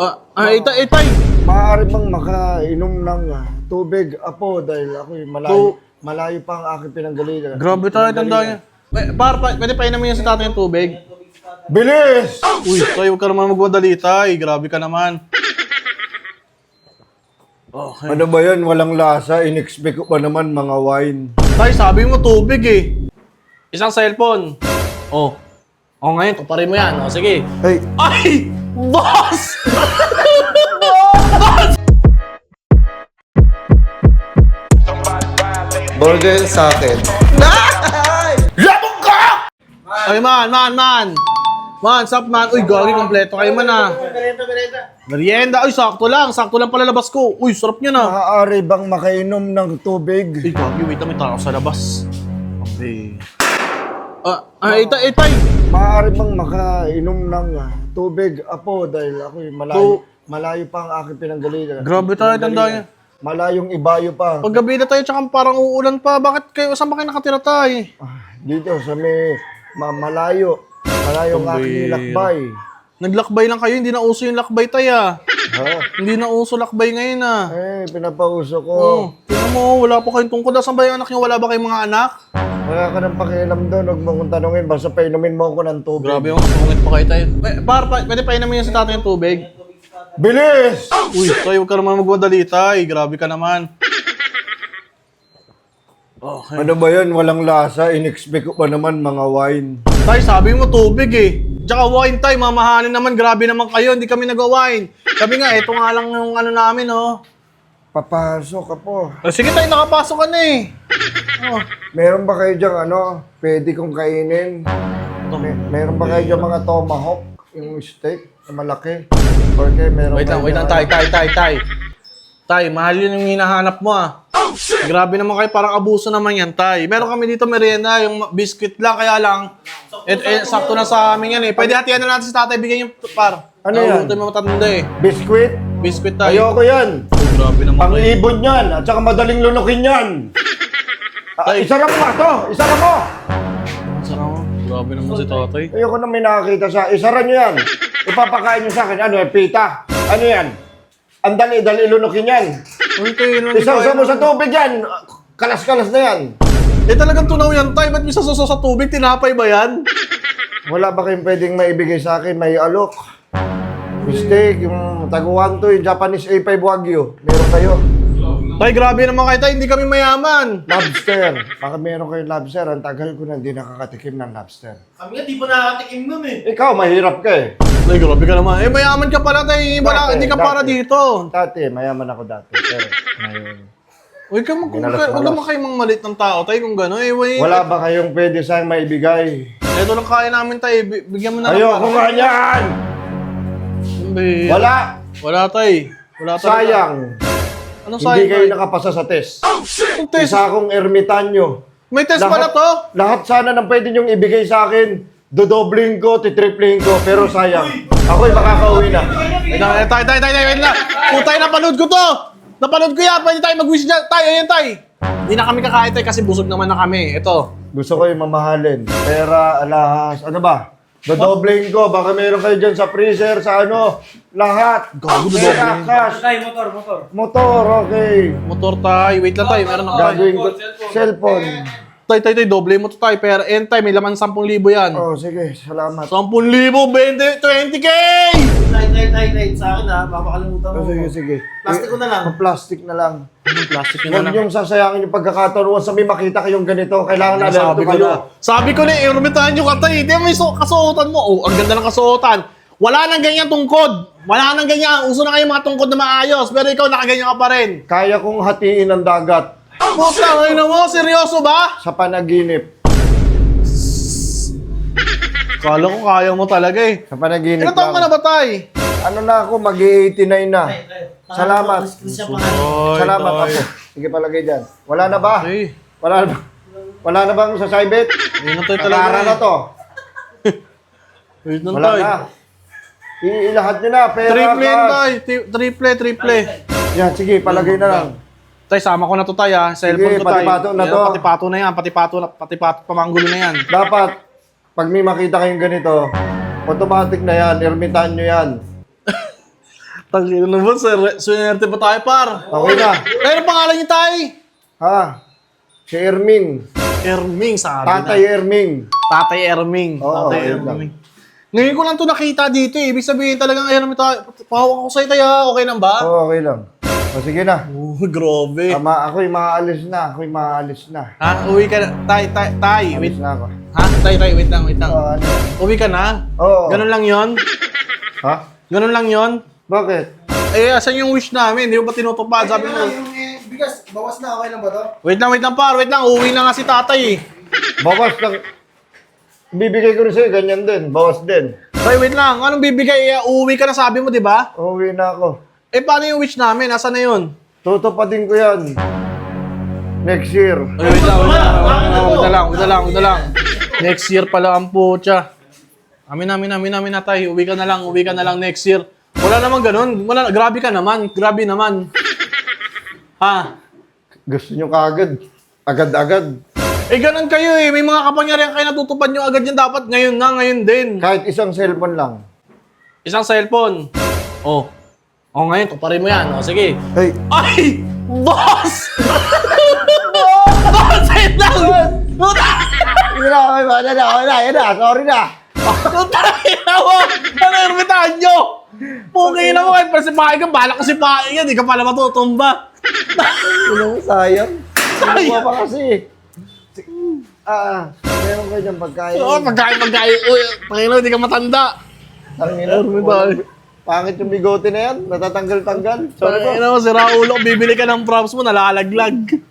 Ah, ah, itay, itay. Maaari bang makainom ng ah, tubig, apo, dahil ako'y malayo, Tu- malayo pa ang aking pinanggalingan. Grabe tayo, tanda niya. Eh, Par, pa, pwede pa inamin yan sa tatay yung tubig. Bilis! Uy, tayo, huwag ka naman magmadali, tay. Grabe ka naman. Okay. Ano ba yan? Walang lasa. In-expect ko pa naman mga wine. Tay, sabi mo tubig eh. Isang cellphone. Oh. Oh, ngayon, tuparin mo yan. Oh, sige. Hey, Ay! Boss! burger sa akin. Ay, man, man, man. Man, sup, man. Uy, gagi, kompleto kayo man ah. Merienda. Uy, sakto lang. Sakto lang pala labas ko. Uy, sarap niya na. Maaari bang makainom ng tubig? Uy, gagi, wait lang, may tao sa labas. Okay. Ah, ah, itay, itay. Maaari bang makainom ng ah, tubig, apo, dahil ako'y malayo, Tu- malayo pa ang aking pinanggalingan. Grabe tayo, tanda niya. Malayong ibayo pa. Paggabi na tayo, tsaka parang uulan pa. Bakit kayo, saan ba kayo nakatira tayo? Ah, dito sa may ma- malayo. Malayo ang aking lakbay. Naglakbay lang kayo, hindi na uso yung lakbay tayo ah. Ha? Hindi na uso lakbay ngayon ah. Eh, pinapauso ko. Oh, tingnan mo, wala pa kayong tungkod. Asan ba yung anak niyo? Wala ba kayong mga anak? Wala ka ng pakialam doon. Huwag mo kong tanungin. Basta painumin mo ako ng tubig. Grabe yung kasungit pa kayo tayo. Eh, par, pa, pwede pa inamin yan sa tatay yung tubig. Bilis! Uy, tayo, huwag ka naman magmadali tay. Grabe ka naman. Okay. Ano ba yan? Walang lasa. In-expect ko pa naman mga wine. Tay, sabi mo tubig eh. Tsaka wine tay, mamahalin naman. Grabe naman kayo, hindi kami nag-wine. Kami nga, eto nga lang yung ano namin oh. Papasok ka po. Eh, Sige tayo, nakapasok ka na eh. Oh. Meron ba kayo dyan ano? Pwede kong kainin? May, meron ba kayo dyan mga tomahawk? Yung steak na malaki? Or kaya meron Wait lang, kayo wait lang, dyan- tay, tay, tay, tay. Tay, mahal yun yung hinahanap mo ah. Grabe naman kayo, parang abuso naman yan, tay. Meron kami dito merienda, yung biscuit lang, kaya lang, eh, eh, sakto na sa amin yan eh. Pwede hatiyan na natin si tatay, bigyan yung par. Ano yan? Nakuha mo matanda eh. Biscuit? Biscuit tayo. Ayoko yan. Grabe naman kayo. Pang-ibon yan. At saka madaling lunukin yan. Ah, Tay. isara mo nga to. Isara mo. Sarap mo. Grabe naman si tatay. Ayoko na may nakakita sa... Isara nyo yan. Ipapakain nyo sa akin. Ano yan? Pita. Ano yan? Ang dali-dali lunukin yan. Uy, tayo, tayo. mo sa tubig yan. Kalas-kalas na yan. Eh talagang tunaw yan, tay. Ba't may sa tubig? Tinapay ba yan? Wala ba kayong pwedeng maibigay sa akin? May alok. Mistake. Yung taguan to. Yung Japanese A5 Wagyu. Meron kayo. Tay, grabe naman kayo, tay. Hindi kami mayaman. Lobster. Baka meron kayong lobster. Ang tagal ko na hindi nakakatikim ng lobster. Kami nga, di pa nakatikim nun eh. Ikaw, mahirap ka eh. Tay, grabe ka naman. Eh, mayaman ka pala, tay. Wala, Dati, hindi ka dati. para dito. Dati, mayaman ako dati. Pero ngayon. Uy, kung, kung, Minalas- kung, wag naman kayo mang malit ng tao, tay, kung gano'n. Eh, wait. Wala ba kayong pwede sa maibigay? Ito lang kaya namin, tay. Bi- Bigyan mo na lang. Ayoko nga yan! Hindi. Wala! Wala, tay. Wala talaga. Sayang! Anong Hindi sayang, kayo tay? nakapasa sa test. Ang test. Isa akong ermitanyo. May test pala to. Lahat sana ng pwede niyong ibigay sa akin. Dodobling ko, titripling ko, pero sayang. Ako'y makakauwi na. Wait lang, eh, tay, tay, tay, tay, wait lang. Putay, napanood ko to. Napanood ko yan. Pwede tayo mag-wish dyan. Tay, ayan, tay. Hindi na kami kakain, tay, kasi busog naman na kami. Ito. Gusto ko yung mamahalin. Pera, alahas, ano ba? Dodobling ko, baka meron kayo dyan sa freezer, sa ano, lahat. Gago, Pera, dodobling. cash, Tay, motor, motor. motor, okay. Motor, tay. Wait lang, tay. Meron ako, tay. Gagawin ko, cellphone. Tay, tay, tay, doble mo to, tay. Pero, ayan, tay, may laman 10,000 yan. Oh, sige, salamat. 10,000, 20, 20K! Tay, tay, tay, tay. Sa akin ha, papakalimutan mo. Oh, sige, sige. Plastic ko na lang. Eh, plastic na lang. Anong plastic yun Huwag na niyong sasayangin yung pagkakataon. Huwag sabi makita kayong ganito. Kailangan na Sabi alerto ko kayo. na. Sabi ko na, iurbitahan nyo ka, tay. Di may so, kasuotan mo. Oh, ang ganda ng kasuotan. Wala nang ganyan tungkod. Wala nang ganyan. Uso na kayo mga tungkod na maayos. Pero ikaw, nakaganyan ka pa rin. Kaya kong hatiin ang dagat Puta, ay na mo, seryoso ba? sa panaginip. Kala ko kaya mo talaga eh. Sa panaginip Ilan taon ka na lang. ba, tay? Ano na ako, mag-89 na. Salamat. Salamat tay. ako. Sige palagay dyan. Wala na ba? Ay, Wala na ba? Wala na bang sa Saibet? yun na tayo talaga. Nakara na eh. to. Wait lang Wala na. Iilahat nyo na. Pera, Triple cash. tay. Ti- Triple, triple. Yan, sige, palagay na lang. Tay, sama ko na to, tay, ha. Cellphone Sige, ko, tay. pati-pato na Yan, to. Pati-pato na yan. Pati-pato na. Pati-pato, pamanggulo na yan. Dapat, pag may makita kayong ganito, automatic na yan, ermitan nyo yan. Tangina na ba, sir? Swerte pa tayo, par. Okay na. Pero pangalan niyo tayo. Ha? Si Erming. Erming, sabi Tatay na. Erming. Tatay Erming. Oo, Tatay yun lang. Erming. Ngayon ko lang to nakita dito eh. Ibig sabihin talagang ayun naman tayo. Pahawak ako sa'yo tayo. Okay lang ba? Oo, okay lang. O sige na. Oh, grabe. Tama, ako'y maalis na. Ako'y maalis na. Ha? Uwi ka na. Tay, tay, tay. Wait. Alis na ako. Ha? Tay, tay. Wait lang, wait lang. Oo, ano? Uwi ka na? Oo. Ganun lang yon. Ha? Ganun lang yon. Bakit? Eh, asan yung wish namin? Hindi mo ba tinutupad? Sabi mo. Yung eh, bigas, bawas na, okay lang ba to? Wait lang, wait lang par. Wait lang. Uwi na nga si tatay eh. Bawas lang. Bibigay ko rin sa'yo, ganyan din. Bawas din. Tay, wait lang. Anong bibigay? Eh, Uuwi ka na sabi mo, di ba? Uuwi na ako. Eh, paano yung wish namin? Nasaan na yun? Tutupadin ko yan. Next year. Ay, wait lang, wait lang. Wait na lang, wait lang, wait lang. Next year pala ang pucha. Amin, amin, amin, amin na tayo. Uwi ka na lang, uwi ka na lang next year. Wala naman ganun. Wala, grabe ka naman. Grabe naman. Ha? Gusto nyo kaagad. Agad-agad. Eh, ganun kayo eh. May mga kapangyarihan kayo natutupad nyo agad yan dapat. Ngayon na, ngayon din. Kahit isang cellphone lang. Isang cellphone. Oh. Oh, ngayon, tuparin mo yan. Oh, sige. Hey, Ay! Boss! Boss! Wait lang! yun na, ba? Yan na, na, yan na. Sorry na. Putangin na mo! Ano yung ermitaan nyo? Pugay na mo kahit pa si Pahay ka, balak ko si Pahay yan, di ka pala matutumba. Ano sayang. Sayang. Pa kasi. Ah, meron kayo dyan pagkain. Oo, pagkain, pagkain. Uy, Panginoon, hindi ka matanda. Ang ina, Meron tayo. Pangit yung bigote na yan. Natatanggal-tanggal. Sorry po. Panginoon, si Raulo, bibili ka ng props mo, nalalaglag.